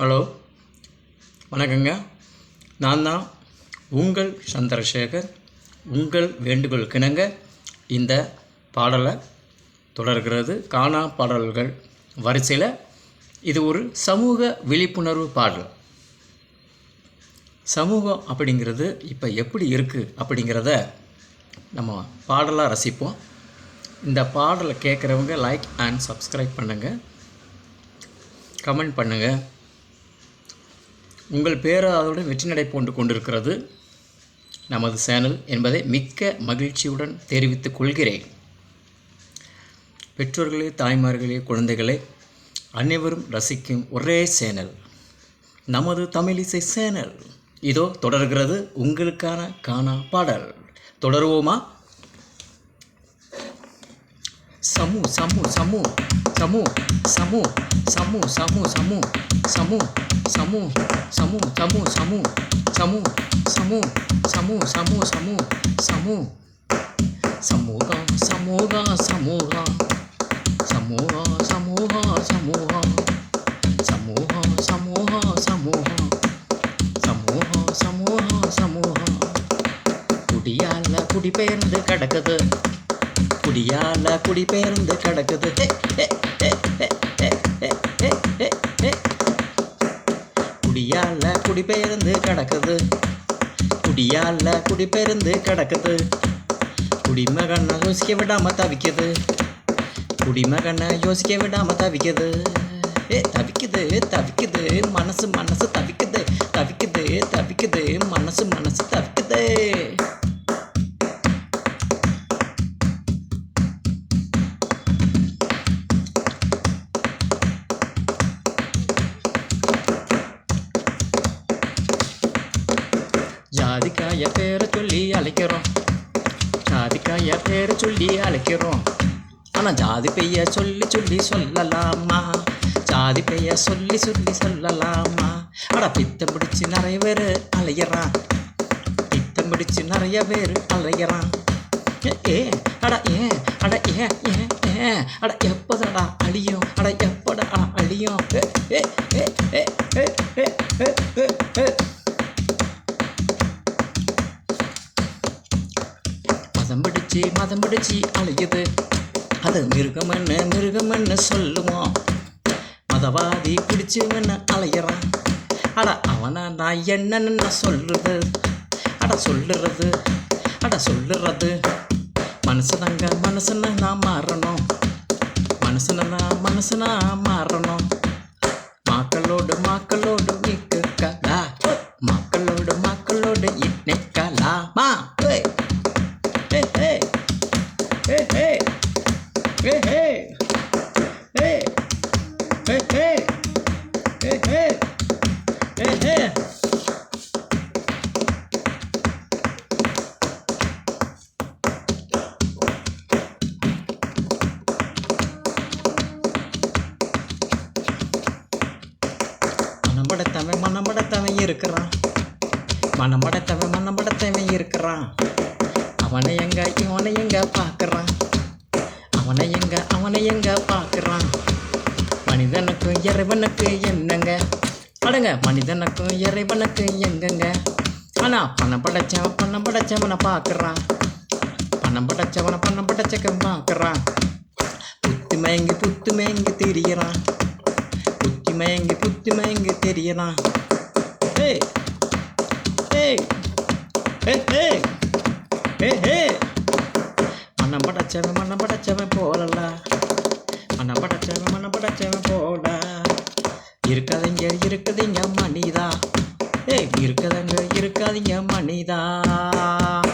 Hello வணக்கங்க. நான் தான் உங்கள் சந்திரசேகர். உங்கள் வேண்டுகோள் கிணங்க இந்த பாடலை தொடர்கிறது. காணா பாடல்கள் வரிசையில். இது ஒரு சமூக விழிப்புணர்வு பாடல். சமூகம் அப்படிங்கிறது இப்போ எப்படி இருக்குது அப்படிங்கிறத நம்ம பாடலாக ரசிப்போம். இந்த பாடலை கேட்குறவங்க லைக் அண்ட் சப்ஸ்கிரைப் பண்ணுங்கள் கமெண்ட் பண்ணுங்கள் உங்கள் பேராதவுடன் வெற்றி நடை போன்று கொண்டிருக்கிறது. நமது சேனல் என்பதை மிக்க மகிழ்ச்சியுடன் தெரிவித்துக் கொள்கிறேன். பெற்றோர்களே தாய்மார்களே குழந்தைகளே அனைவரும் ரசிக்கும் ஒரே சேனல். நமது தமிழிசை சேனல். இதோ தொடர்கிறது உங்களுக்கான காணா பாடல். தொடருவோமா? சமு சமு சமு சமு சமு சமு சமு சமு சமு சமு சமு சமு சமு சமு சமு சமு சமு சமு சமு சமூகம் சமூகம் சமூகம் சமூகம் சமூகம் சமூகம் சமூகம் சமூகம் சமூகம் சமூகம் சமூகம் சமூகம் குடியால குடிபெயர்ந்து கிடக்குது குடியால குடி பேருந்து கிடக்குது. குடியால குடி பேருந்து கிடக்குது. குடியால குடி பேருந்து கிடக்குது. குடிமகனை யோசிக்க விடாம தவிக்குது. குடிமகனை யோசிக்க விடாம தவிக்குது. தவிக்குது தவிக்குது. மனசு மனசு சாதிக்காய பேரை சொல்லி அழைக்கிறோம். சாதிக்காய பேரை சொல்லி அழைக்கிறோம். ஆனால் ஜாதி பெய்ய சொல்லி சொல்லி சொல்லலாமா? ஜாதி பெய்ய சொல்லி சொல்லி சொல்லலாமா? ஆனால் பித்தம் பிடிச்சி நிறைய பேர் அலையிறான். பித்தம் பிடிச்சி நிறைய பேர் அலையிறான். ஏ, ஏ அட ஏன் அட ஏ ஏ ஏ அட எப்போதடா அழியும்? அட எப்படா அழியும்? பிடிச்சி மதம் பிடிச்சி அழையுது. அது மிருகமன்னு மிருகமன்னு சொல்லுவோம் மதவாதி பிடிச்சவன்னு அலையிறான். அட அவனை நான் என்னன்னு நான் சொல்றது? அட சொல்லுறது. அட சொல்லுறது. மனுஷனங்க மனுஷனை நான் மாறணும். மனுஷனை நான் மனுஷனா மாறணும். மாக்களோடு மாக்களோடு மனமடத்தவன் மனமடத்தவன் இருக்கிறான். மனமடத்தவன் மனமடத்தவன் இருக்கிறான். அவனை எங்க இவனை எங்க பார்க்கறான் அவனை எங்க அவனை எங்க பார்க்குறான் மனிதனுக்கும் இறைவனுக்கு என்னங்க? அடங்க மனிதனுக்கும் இறைவனுக்கு எங்கங்க? ஆனா பணம் படைச்சவன் பணம் படைச்சவனை பார்க்குறான் பணம் படைச்சவனை பணம் படைச்சவன் பார்க்குறான் புத்தி மயங்கி புத்து மயங்கி தெரியறான். புத்தி மயங்கி புத்தி மயங்கி தெரியறான். ஏய் ஏய் ஏய் ஏய். ஹே ஹே. மன்னம் படைச்சவன் மன்னம் படைச்சவன் போலலா மன்னம் படைச்சவன் மன்னம் படைச்சவன் போல இருக்காதங்க இருக்காதீங்க மணிதான் ஏய் இருக்காதங்க இருக்காதீங்க மணிதான்